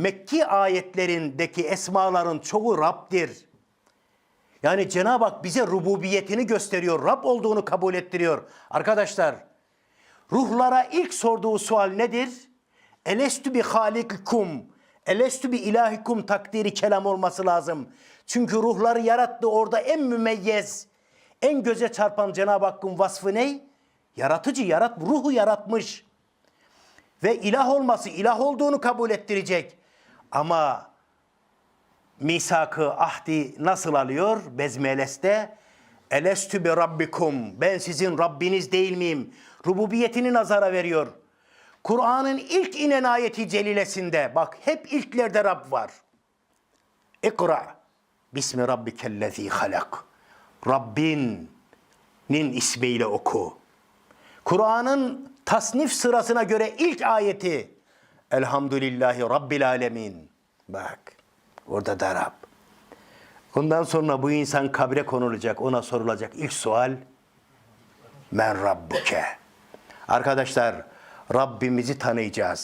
Mekki ayetlerindeki esmaların çoğu Rab'dir. Yani Cenab-ı Hak bize rububiyetini gösteriyor, Rab olduğunu kabul ettiriyor. Arkadaşlar, ruhlara ilk sorduğu sual nedir? Elestü bi halikikum, elestü bi ilahikum takdiri kelam olması lazım. Çünkü ruhları yarattı orada en mümeyyez, en göze çarpan Cenab-ı Hakk'ın vasfı ne? Yaratıcı, yarat, ruhu yaratmış. Ve ilah olması, ilah olduğunu kabul ettirecek. Ama misakı, ahdi nasıl alıyor? Bezmeleste. Elestü bi rabbikum. Ben sizin Rabbiniz değil miyim? Rububiyetini nazara veriyor. Kur'an'ın ilk inen ayeti celilesinde bak hep ilklerde Rab var. İkra. Bismi rabbikellezi halak. Rabbinin ismiyle oku. Kur'an'ın tasnif sırasına göre ilk ayeti Elhamdülillahi Rabbil Alemin. Bak orada da Rab. Ondan sonra bu insan kabre konulacak. Ona sorulacak ilk sual Men Rabbuke. Arkadaşlar Rabbimizi tanıyacağız.